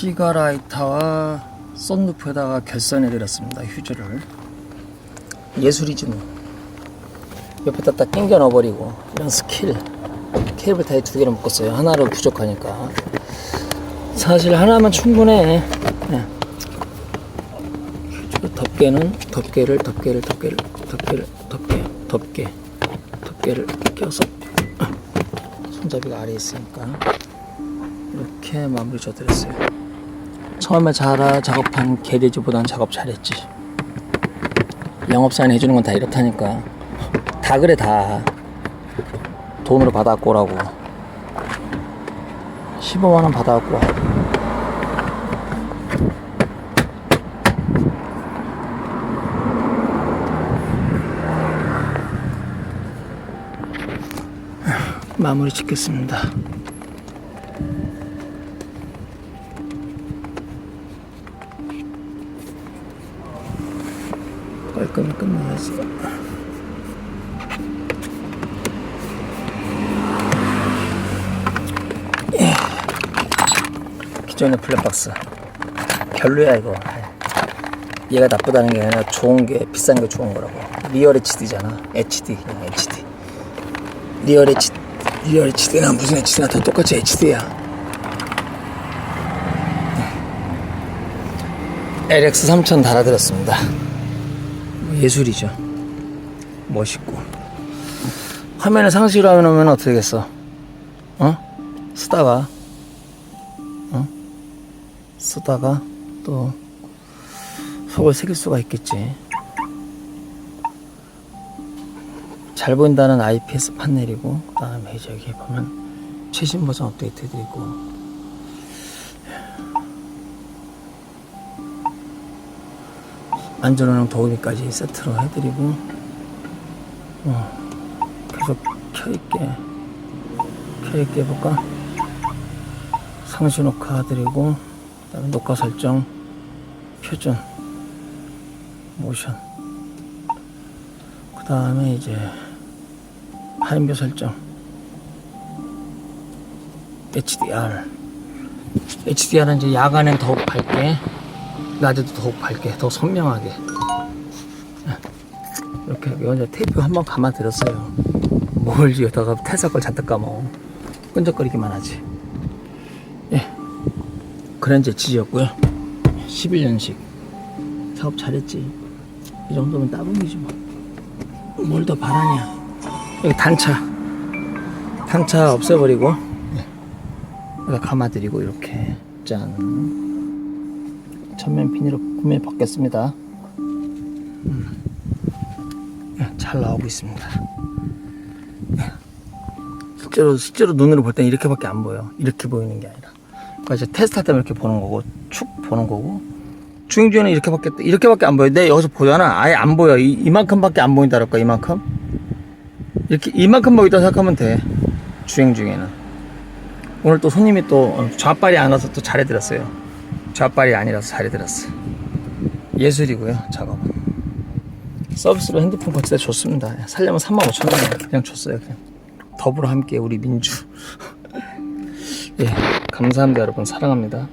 시가라이터와 썬루프에다가 결선해드렸습니다 휴즈를. 예술이지 뭐 옆에다 딱 낑겨 넣어버리고 이런 스킬 케이블 타이 두 개를 묶었어요. 하나로 부족하니까. 사실 하나면 충분해. 네. 휴즈 덮개는 덮개를 덮개를 덮개를 덮개를 덮개 덮개 덮개를 껴서 손잡이가 아래에 있으니까 이렇게 마무리 져드렸어요 처음에 자라 작업한 개돼지보다는 작업 잘했지. 영업사인 해주는 건 다 이렇다니까. 다 그래 다. 돈으로 받아갖고 오라고. 15만 원 받아갖고 와. 마무리 짓겠습니다 깔끔히 끝나야지. 예. 기존의 블랙박스. 별로야 이거. 얘가 나쁘다는 게 아니라 좋은 게 비싼 게 좋은 거라고. 리얼 HD잖아. HD HD 리얼 HD 리얼 HD나 무슨 HD나 다 똑같이 HD야. LX 3000 달아드렸습니다 예술이죠. 멋있고. 화면을 상시로 해놓으면 어떻게 되겠어? 어? 쓰다가, 어? 쓰다가 또 속을 새길 수가 있겠지. 잘 보인다는 IPS 판넬이고, 그 다음에 저기 보면 최신 버전 업데이트 해드리고, 안전운행 도우미까지 세트로 해드리고 어, 계속 켜있게 켜있게 해볼까? 상시 녹화 드리고 그 다음에 녹화 설정 표준 모션. 그 다음에 이제 화면표 설정. HDR HDR은 이제 야간엔 더욱 밝게 낮에도 더욱 밝게, 더 선명하게. 이렇게 여기 테이프 한번 감아드렸어요. 뭘 여기다가 태석을 잔뜩 감어. 끈적거리기만 하지. 예. 그랜저 지지였고요. 11년식. 작업 잘했지. 이 정도면 따봉이지 뭐. 뭘 더 바라냐. 여기 단차. 단차 없애버리고. 예. 감아드리고, 이렇게. 짠. 전면 비닐로 구매 받겠습니다. 음. 예, 잘 나오고 있습니다. 예. 실제로 실제로 눈으로 볼 땐 이렇게밖에 안 보여. 이렇게 보이는 게 아니라. 그러니까 이제 테스트할 때만 이렇게 보는 거고 축 보는 거고 주행주에는 이렇게밖에 이렇게밖에 안 보여. 내 여기서 보잖아. 아예 안 보여. 이, 이만큼밖에 안 보인다랄까 이만큼. 이렇게 이만큼 보인다 생각하면 돼. 주행 중에는. 오늘 또 손님이 또 좌빨이 안 와서 또 잘해드렸어요. 좌빨이 아니라서 잘해드렸어. 예술이고요, 작업은. 서비스로 핸드폰 거치대 줬습니다. 살려면 35,000원 그냥 줬어요. 그냥. 더불어 함께 우리 민주. 예, 감사합니다, 여러분. 사랑합니다.